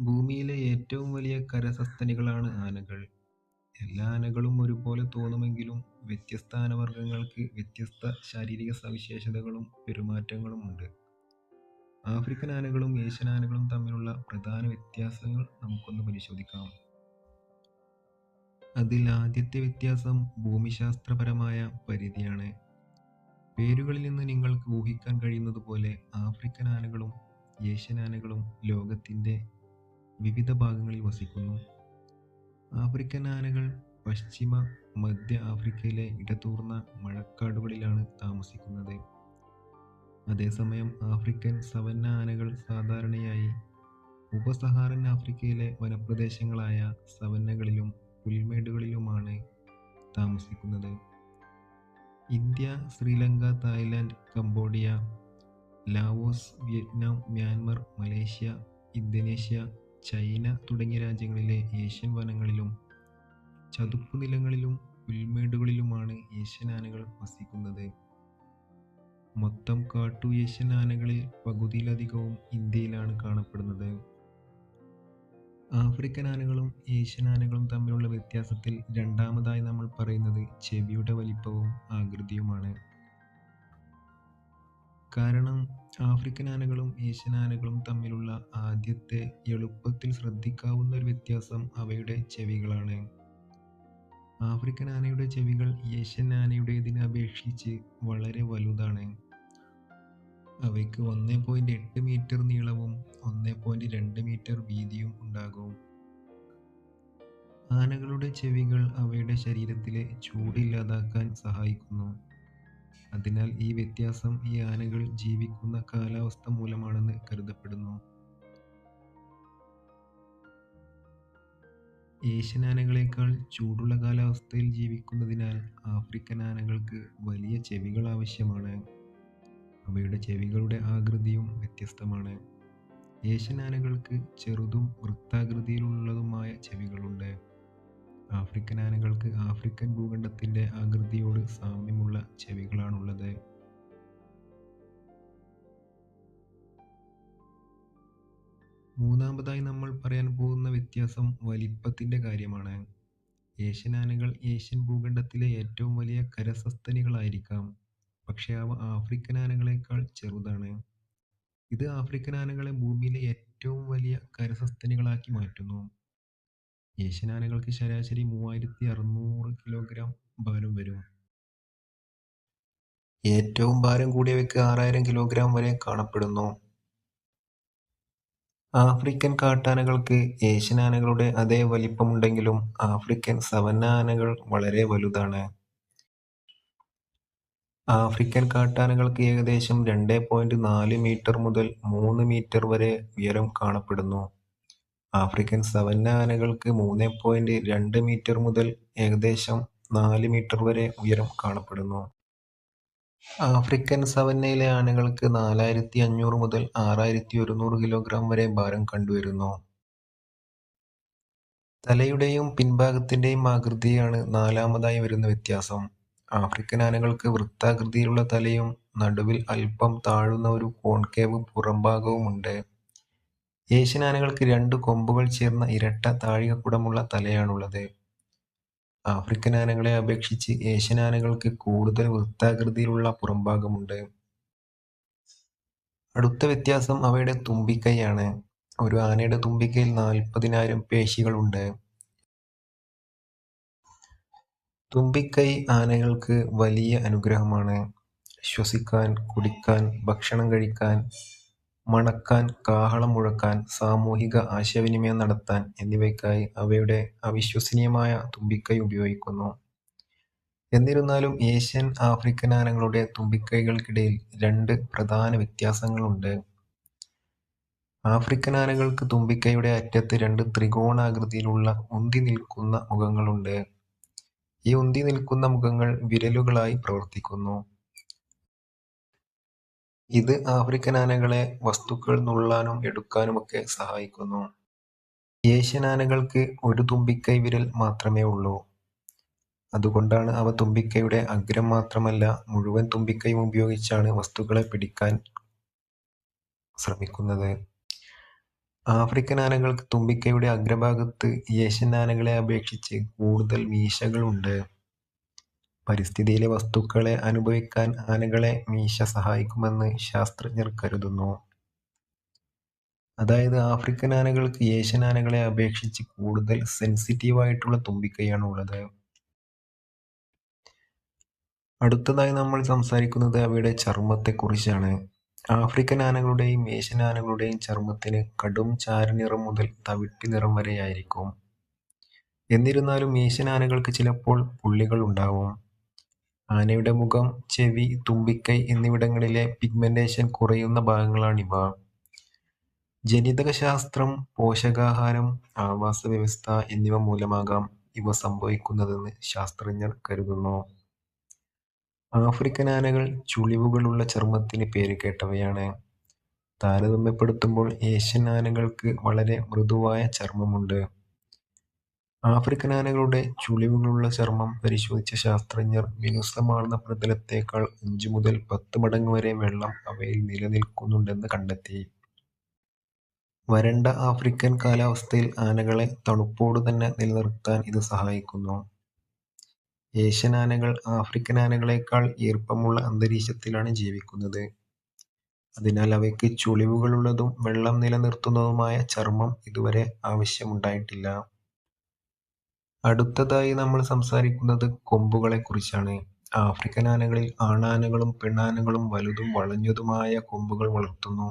ഭൂമിയിലെ ഏറ്റവും വലിയ കരസസ്തനികളാണ് ആനകൾ. എല്ലാ ആനകളും ഒരുപോലെ തോന്നുമെങ്കിലും വ്യത്യസ്ത ആനവർഗങ്ങൾക്ക് വ്യത്യസ്ത ശാരീരിക സവിശേഷതകളും പെരുമാറ്റങ്ങളും ഉണ്ട്. ആഫ്രിക്കൻ ആനകളും ഏഷ്യൻ ആനകളും തമ്മിലുള്ള പ്രധാന വ്യത്യാസങ്ങൾ നമുക്കൊന്ന് പരിശോധിക്കാം. അതിൽ ആദ്യത്തെ വ്യത്യാസം ഭൂമിശാസ്ത്രപരമായ പരിധിയാണ്. പേരുകളിൽ നിന്ന് നിങ്ങൾക്ക് ഊഹിക്കാൻ കഴിയുന്നതുപോലെ ആഫ്രിക്കൻ ആനകളും ഏഷ്യൻ ആനകളും ലോകത്തിന്റെ വിവിധ ഭാഗങ്ങളിൽ വസിക്കുന്നു. ആഫ്രിക്കൻ ആനകൾ പശ്ചിമ, മധ്യ ആഫ്രിക്കയിലെ ഇടതൂർന്ന മഴക്കാടുകളിലാണ് താമസിക്കുന്നത്. അതേസമയം ആഫ്രിക്കൻ സവന്ന ആനകൾ സാധാരണയായി ഉപസഹാറൻ ആഫ്രിക്കയിലെ വനപ്രദേശങ്ങളായ സവന്നകളിലും പുൽമേടുകളിലുമാണ് താമസിക്കുന്നത്. India, Sri Lanka, Thailand, Cambodia, Laos, Vietnam, Myanmar, Malaysia, Indonesia, China തുടങ്ങിയ രാജ്യങ്ങളിലെ ഏഷ്യൻ വനങ്ങളിലും ചതുപ്പ് നിലങ്ങളിലും പുൽമേടുകളിലുമാണ് ഏഷ്യൻ ആനകൾ വസിക്കുന്നത്. മൊത്തം കാട്ടു ഏഷ്യൻ ആനകളിൽ പകുതിയിലധികവും ഇന്ത്യയിലാണ് കാണപ്പെടുന്നത്. ആഫ്രിക്കൻ ആനകളും ഏഷ്യൻ ആനകളും തമ്മിലുള്ള വ്യത്യാസത്തിൽ രണ്ടാമതായി നമ്മൾ പറയുന്നത് ചെവിയുടെ വലിപ്പവും ആകൃതിയുമാണ്. കാരണം ആഫ്രിക്കൻ ആനകളും ഏഷ്യൻ ആനകളും തമ്മിലുള്ള ആദ്യത്തെ എളുപ്പത്തിൽ ശ്രദ്ധിക്കാവുന്ന ഒരു വ്യത്യാസം അവയുടെ ചെവികളാണ്. ആഫ്രിക്കൻ ആനയുടെ ചെവികൾ ഏഷ്യൻ ആനയുടേതിനെ അപേക്ഷിച്ച് വളരെ വലുതാണ്. അവയ്ക്ക് ഒന്നേ പോയിന്റ് എട്ട് മീറ്റർ നീളവും ഒന്നേ പോയിന്റ് രണ്ട് മീറ്റർ വീതിയും ഉണ്ടാകും. ആനകളുടെ ചെവികൾ അവയുടെ ശരീരത്തിലെ ചൂട് ഇല്ലാതാക്കാൻ സഹായിക്കുന്നു. അതിനാൽ ഈ വ്യത്യാസം ഈ ആനകൾ ജീവിക്കുന്ന കാലാവസ്ഥ മൂലമാണെന്ന് കരുതപ്പെടുന്നു. ഏഷ്യൻ ആനകളേക്കാൾ ചൂടുള്ള കാലാവസ്ഥയിൽ ജീവിക്കുന്നതിനാൽ ആഫ്രിക്കൻ ആനകൾക്ക് വലിയ ചെവികൾ ആവശ്യമാണ്. അവയുടെ ചെവികളുടെ ആകൃതിയും വ്യത്യസ്തമാണ്. ഏഷ്യൻ ആനകൾക്ക് ചെറുതും വൃത്താകൃതിയിലുള്ളതുമായ ചെവികളുണ്ട്. ആഫ്രിക്കൻ ആനകൾക്ക് ആഫ്രിക്കൻ ഭൂഖണ്ഡത്തിന്റെ ആകൃതിയോട് സാമ്യമുള്ള ചെവികളാണുള്ളത്. മൂന്നാമതായി നമ്മൾ പറയാൻ പോകുന്ന വ്യത്യാസം വലിപ്പത്തിന്റെ കാര്യമാണ്. ഏഷ്യൻ ആനകൾ ഏഷ്യൻ ഭൂഖണ്ഡത്തിലെ ഏറ്റവും വലിയ കരസസ്തനികളായിരിക്കാം, പക്ഷേ അവ ആഫ്രിക്കൻ ആനകളെക്കാൾ ചെറുതാണ്. ഇത് ആഫ്രിക്കൻ ആനകളെ ഭൂമിയിലെ ഏറ്റവും വലിയ കരസസ്തനികളാക്കി മാറ്റുന്നു. ഏഷ്യൻ ആനകൾക്ക് ശരാശരി മൂവായിരത്തി അറുന്നൂറ് കിലോഗ്രാം ഭാരം വരും. ഏറ്റവും ഭാരം കൂടിയവയ്ക്ക് ആറായിരം കിലോഗ്രാം വരെ കാണപ്പെടുന്നു. ആഫ്രിക്കൻ കാട്ടാനകൾക്ക് ഏഷ്യൻ ആനകളുടെ അതേ വലിപ്പമുണ്ടെങ്കിലും ആഫ്രിക്കൻ സവന്ന ആനകൾ വളരെ വലുതാണ്. ആഫ്രിക്കൻ കാട്ടാനകൾക്ക് ഏകദേശം രണ്ടേ പോയിന്റ് നാല് മീറ്റർ മുതൽ മൂന്ന് മീറ്റർ വരെ ഉയരം കാണപ്പെടുന്നു. ആഫ്രിക്കൻ സവന്ന ആനകൾക്ക് മൂന്ന് പോയിന്റ് രണ്ട് മീറ്റർ മുതൽ ഏകദേശം നാല് മീറ്റർ വരെ ഉയരം കാണപ്പെടുന്നു. ആഫ്രിക്കൻ സവന്നയിലെ ആനകൾക്ക് നാലായിരത്തി അഞ്ഞൂറ് മുതൽ ആറായിരത്തി ഒരുന്നൂറ് കിലോഗ്രാം വരെ ഭാരം കണ്ടുവരുന്നു. തലയുടെയും പിൻഭാഗത്തിന്റെയും ആകൃതിയാണ് നാലാമതായി വരുന്ന വ്യത്യാസം. ആഫ്രിക്കൻ ആനകൾക്ക് വൃത്താകൃതിയിലുള്ള തലയും നടുവിൽ അല്പം താഴുന്ന ഒരു കോൺകേവ് പുറംഭാഗവുമുണ്ട്. ഏഷ്യൻ ആനകൾക്ക് രണ്ട് കൊമ്പുകൾ ചേർന്ന ഇരട്ട താഴികക്കുടമുള്ള തലയാണുള്ളത്. ആഫ്രിക്കൻ ആനകളെ അപേക്ഷിച്ച് ഏഷ്യൻ ആനകൾക്ക് കൂടുതൽ വൃത്താകൃതിയിലുള്ള പുറംഭാഗമുണ്ട്. അടുത്ത വ്യത്യാസം അവയുടെ തുമ്പിക്കൈയാണ്. ഒരു ആനയുടെ തുമ്പിക്കൈയിൽ നാൽപ്പതിനായിരം പേശികളുണ്ട്. തുമ്പിക്കൈ ആനകൾക്ക് വലിയ അനുഗ്രഹമാണ്. ശ്വസിക്കാൻ, കുടിക്കാൻ, ഭക്ഷണം കഴിക്കാൻ, മണക്കാൻ, കാഹളം മുഴക്കാൻ, സാമൂഹിക ആശയവിനിമയം നടത്താൻ എന്നിവയ്ക്കായി അവയുടെ അവിശ്വസനീയമായ തുമ്പിക്കൈ ഉപയോഗിക്കുന്നു. എന്നിരുന്നാലും ഏഷ്യൻ, ആഫ്രിക്കൻ ആനകളുടെ തുമ്പിക്കൈകൾക്കിടയിൽ രണ്ട് പ്രധാന വ്യത്യാസങ്ങളുണ്ട്. ആഫ്രിക്കൻ ആനകൾക്ക് തുമ്പിക്കൈയുടെ അറ്റത്ത് രണ്ട് ത്രികോണാകൃതിയിലുള്ള ഉന്തി നിൽക്കുന്ന മുഖങ്ങളുണ്ട്. ഈ ഉന്തി നിൽക്കുന്ന മുഖങ്ങൾ വിരലുകളായി പ്രവർത്തിക്കുന്നു. ഇത് ആഫ്രിക്കൻ ആനകളെ വസ്തുക്കൾ നുള്ളാനും എടുക്കാനുമൊക്കെ സഹായിക്കുന്നു. ഏഷ്യൻ ആനകൾക്ക് ഒരു തുമ്പിക്കൈ വിരൽ മാത്രമേ ഉള്ളൂ. അതുകൊണ്ടാണ് അവ തുമ്പിക്കൈയുടെ അഗ്രം മാത്രമല്ല മുഴുവൻ തുമ്പിക്കൈയും ഉപയോഗിച്ചാണ് വസ്തുക്കളെ പിടിക്കാൻ ശ്രമിക്കുന്നത്. ആഫ്രിക്കൻ ആനകൾക്ക് തുമ്പിക്കൈയുടെ അഗ്രഭാഗത്ത് ഏഷ്യൻ ആനകളെ അപേക്ഷിച്ച് കൂടുതൽ മീശകളുണ്ട്. പരിസ്ഥിതിയിലെ വസ്തുക്കളെ അനുഭവിക്കാൻ ആനകളെ മീശ സഹായിക്കുമെന്ന് ശാസ്ത്രജ്ഞർ കരുതുന്നു. അതായത് ആഫ്രിക്കൻ ആനകൾക്ക് ഏഷ്യൻ ആനകളെ അപേക്ഷിച്ച് കൂടുതൽ സെൻസിറ്റീവായിട്ടുള്ള തുമ്പിക്കൈയാണ് ഉള്ളത്. അടുത്തതായി നമ്മൾ സംസാരിക്കുന്നത് അവയുടെ ചർമ്മത്തെക്കുറിച്ചാണ്. ആഫ്രിക്കൻ ആനകളുടെയും ഏഷ്യൻ ആനകളുടെയും ചർമ്മത്തിന് കടും ചാരനിറം മുതൽ തവിട്ട് നിറം വരെയായിരിക്കും. എന്നിരുന്നാലും ഏഷ്യൻ ആനകൾക്ക് ചിലപ്പോൾ പുള്ളികൾ ഉണ്ടാവും. ആനയുടെ മുഖം, ചെവി, തുമ്പിക്കൈ എന്നിവിടങ്ങളിലെ പിഗ്മെന്റേഷൻ കുറയുന്ന ഭാഗങ്ങളാണിവ. ജനിതകശാസ്ത്രം, പോഷകാഹാരം, ആവാസവ്യവസ്ഥ എന്നിവ മൂലമാകാം ഇവ സംഭവിക്കുന്നതെന്ന് ശാസ്ത്രജ്ഞർ കരുതുന്നു. ആഫ്രിക്കൻ ആനകൾ ചുളിവുകളുള്ള ചർമ്മത്തിന് പേരുകേട്ടവയാണ്. താരതമ്യപ്പെടുത്തുമ്പോൾ ഏഷ്യൻ ആനകൾക്ക് വളരെ മൃദുവായ ചർമ്മമുണ്ട്. ആഫ്രിക്കൻ ആനകളുടെ ചുളിവുകളുള്ള ചർമ്മം പരിശോധിച്ച ശാസ്ത്രജ്ഞർ മിനുസമാർന്ന പ്രതലത്തേക്കാൾ അഞ്ചു മുതൽ പത്ത് മടങ്ങ് വരെ വെള്ളം അവയിൽ നിലനിൽക്കുന്നുണ്ടെന്ന് കണ്ടെത്തി. വരണ്ട ആഫ്രിക്കൻ കാലാവസ്ഥയിൽ ആനകളെ തണുപ്പോട് തന്നെ നിലനിർത്താൻ ഇത് സഹായിക്കുന്നു. ഏഷ്യൻ ആനകൾ ആഫ്രിക്കൻ ആനകളെക്കാൾ ഈർപ്പമുള്ള അന്തരീക്ഷത്തിലാണ് ജീവിക്കുന്നത്. അതിനാൽ അവയ്ക്ക് ചുളിവുകളുള്ളതും വെള്ളം നിലനിർത്തുന്നതുമായ ചർമ്മം ഇതുവരെ ആവശ്യമുണ്ടായിട്ടില്ല. അടുത്തതായി നമ്മൾ സംസാരിക്കുന്നത് കൊമ്പുകളെക്കുറിച്ചാണ്. ആഫ്രിക്കൻ ആനകളിൽ ആണാനകളും പെണ്ണാനകളും വലുതും വളഞ്ഞതുമായ കൊമ്പുകൾ വളർത്തുന്നു.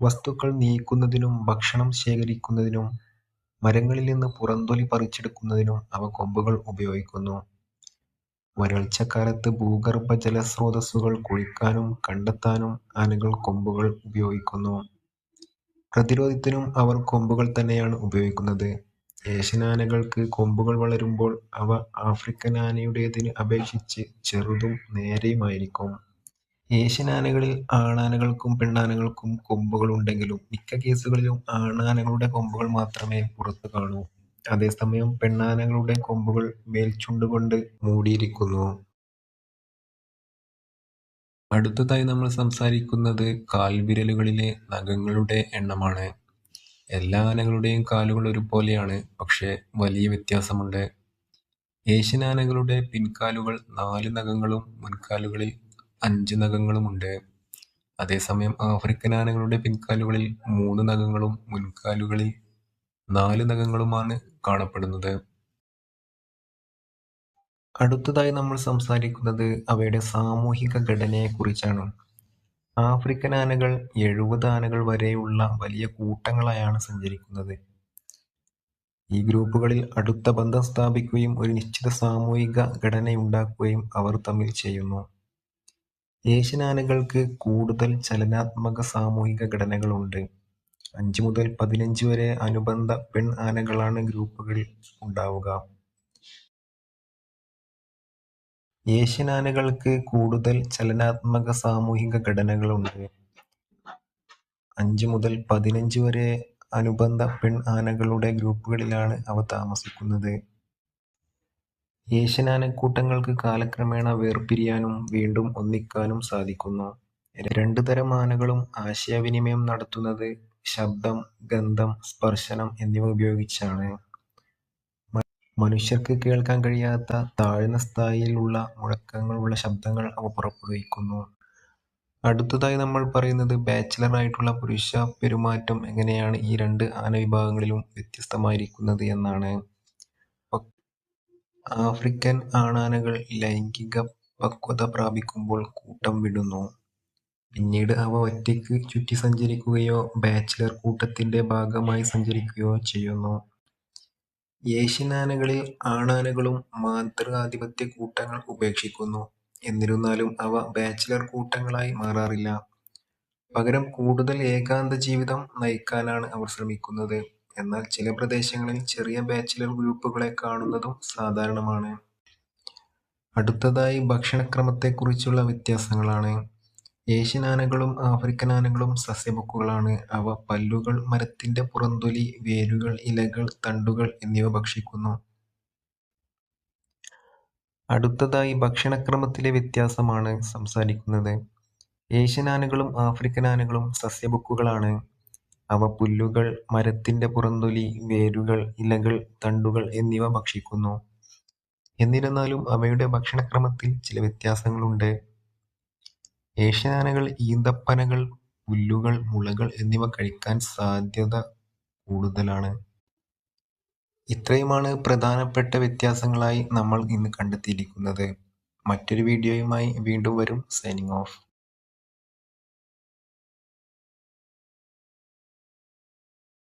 വസ്തുക്കൾ നീക്കുന്നതിനും ഭക്ഷണം ശേഖരിക്കുന്നതിനും മരങ്ങളിൽ നിന്ന് പുറന്തൊലി പറിച്ചെടുക്കുന്നതിനും അവ കൊമ്പുകൾ ഉപയോഗിക്കുന്നു. വരൾച്ചക്കാലത്ത് ഭൂഗർഭ ജലസ്രോതസ്സുകൾ കുഴിക്കാനും കണ്ടെത്താനും ആനകൾ കൊമ്പുകൾ ഉപയോഗിക്കുന്നു. പ്രതിരോധത്തിനും അവർ കൊമ്പുകൾ തന്നെയാണ് ഉപയോഗിക്കുന്നത്. ഏഷ്യൻ ആനകൾക്ക് കൊമ്പുകൾ വളരുമ്പോൾ അവ ആഫ്രിക്കൻ ആനയുടേതിന് അപേക്ഷിച്ച് ചെറുതും നേരെയുമായിരിക്കും. ഏഷ്യൻ ആനകളിൽ ആണാനകൾക്കും പെണ്ണാനകൾക്കും കൊമ്പുകൾ ഉണ്ടെങ്കിലും മിക്ക കേസുകളിലും ആണാനകളുടെ കൊമ്പുകൾ മാത്രമേ പുറത്തു കാണൂ. അതേസമയം പെണ്ണാനകളുടെ കൊമ്പുകൾ മേൽച്ചുണ്ടുകൊണ്ട് മൂടിയിരിക്കുന്നു. അടുത്തതായി നമ്മൾ സംസാരിക്കുന്നത് കാൽവിരലുകളിലെ നഖങ്ങളുടെ എണ്ണമാണ്. എല്ലാ ആനകളുടെയും കാലുകൾ ഒരുപോലെയാണ്. പക്ഷേ വലിയ വ്യത്യാസമുണ്ട്. ഏഷ്യൻ ആനകളുടെ പിൻകാലുകൾ നാല് നഖങ്ങളും മുൻകാലുകളിൽ അഞ്ച് നഖങ്ങളുമുണ്ട്. അതേസമയം ആഫ്രിക്കൻ ആനകളുടെ പിൻകാലുകളിൽ മൂന്ന് നഖങ്ങളും മുൻകാലുകളിൽ നാല് നഖങ്ങളുമാണ് കാണപ്പെടുന്നത്. അടുത്തതായി നമ്മൾ സംസാരിക്കുന്നത് അവയുടെ സാമൂഹിക ഘടനയെക്കുറിച്ചാണ്. ആഫ്രിക്കൻ ആനകൾ എഴുപത് ആനകൾ വരെയുള്ള വലിയ കൂട്ടങ്ങളായാണ് സഞ്ചരിക്കുന്നത്. ഈ ഗ്രൂപ്പുകളിൽ അടുത്ത ബന്ധം സ്ഥാപിക്കുകയും ഒരു നിശ്ചിത സാമൂഹിക ഘടനയുണ്ടാക്കുകയും അവർ തമ്മിൽ ചെയ്യുന്നു. ഏഷ്യൻ ആനകൾക്ക് കൂടുതൽ ചലനാത്മക സാമൂഹിക ഘടനകളുണ്ട്. അഞ്ച് മുതൽ പതിനഞ്ച് വരെ അനുബന്ധ പെൺ ആനകളാണ് ഗ്രൂപ്പുകളിൽ ഉണ്ടാവുക. ഏഷ്യൻ ആനകൾക്ക് കൂടുതൽ ചലനാത്മക സാമൂഹിക ഘടനകളുണ്ട്. അഞ്ച് മുതൽ പതിനഞ്ച് വരെ അനുബന്ധ പെൺ ആനകളുടെ ഗ്രൂപ്പുകളിലാണ് അവ താമസിക്കുന്നത്. ഏഷ്യൻ ആനക്കൂട്ടങ്ങൾക്ക് കാലക്രമേണ വേർപിരിയാനും വീണ്ടും ഒന്നിക്കാനും സാധിക്കുന്നു. രണ്ട് തരം ആനകളും ആശയവിനിമയം നടത്തുന്നത് ശബ്ദം, ഗന്ധം, സ്പർശനം എന്നിവ ഉപയോഗിച്ചാണ്. മനുഷ്യർക്ക് കേൾക്കാൻ കഴിയാത്ത താഴ്ന്ന സ്ഥായിയിലുള്ള മുഴക്കങ്ങളുള്ള ശബ്ദങ്ങൾ അവ പുറപ്പെടുവിക്കുന്നു. അടുത്തതായി നമ്മൾ പറയുന്നത് ബാച്ചിലർ ആയിട്ടുള്ള പുരുഷ പെരുമാറ്റം എങ്ങനെയാണ് ഈ രണ്ട് ആന വിഭാഗങ്ങളിലും വ്യത്യസ്തമായിരിക്കുന്നത് എന്നാണ്. ആഫ്രിക്കൻ ആണാനകൾ ലൈംഗിക പക്വത പ്രാപിക്കുമ്പോൾ കൂട്ടം വിടുന്നു. പിന്നീട് അവ ഒറ്റയ്ക്ക് ചുറ്റി സഞ്ചരിക്കുകയോ ബാച്ചിലർ കൂട്ടത്തിന്റെ ഭാഗമായി സഞ്ചരിക്കുകയോ ചെയ്യുന്നു. ഏഷ്യൻ ആനകളിൽ ആണാനകളും മാതൃകാധിപത്യ കൂട്ടങ്ങൾ ഉപേക്ഷിക്കുന്നു. എന്നിരുന്നാലും അവ ബാച്ചിലർ കൂട്ടങ്ങളായി മാറാറില്ല. പകരം കൂടുതൽ ഏകാന്ത ജീവിതം നയിക്കാനാണ് അവർ ശ്രമിക്കുന്നത്. എന്നാൽ ചില പ്രദേശങ്ങളിൽ ചെറിയ ബാച്ചിലർ ഗ്രൂപ്പുകളെ കാണുന്നതും സാധാരണമാണ്. അടുത്തതായി ഭക്ഷണക്രമത്തെക്കുറിച്ചുള്ള വ്യത്യാസങ്ങളാണ്. ഏഷ്യൻ ആനകളും ആഫ്രിക്കൻ ആനകളും സസ്യഭുക്കുകളാണ്. അവ പല്ലുകൾ, മരത്തിന്റെ പുറന്തൊലി വേരുകൾ, ഇലകൾ, തണ്ടുകൾ എന്നിവ ഭക്ഷിക്കുന്നു. അടുത്തതായി ഭക്ഷണക്രമത്തിലെ വ്യത്യാസമാണ് സംസാരിക്കുന്നത്. ഏഷ്യൻ ആനകളും ആഫ്രിക്കൻ ആനകളും സസ്യബുക്കുകളാണ് അവ പുല്ലുകൾ, മരത്തിന്റെ പുറന്തൊലി വേരുകൾ, ഇലകൾ, തണ്ടുകൾ എന്നിവ ഭക്ഷിക്കുന്നു. എന്നിരുന്നാലും അവയുടെ ഭക്ഷണക്രമത്തിൽ ചില വ്യത്യാസങ്ങളുണ്ട്. ഏഷ്യൻ ആനകൾ ഈന്തപ്പനകൾ, പുല്ലുകൾ, മുളകൾ എന്നിവ കഴിക്കാൻ സാധ്യത കൂടുതലാണ്. ഇത്രയുമാണ് പ്രധാനപ്പെട്ട വ്യത്യാസങ്ങളായി നമ്മൾ ഇന്ന് കണ്ടെത്തിയിരിക്കുന്നത്. മറ്റൊരു വീഡിയോയുമായി വീണ്ടും വരും. Signing off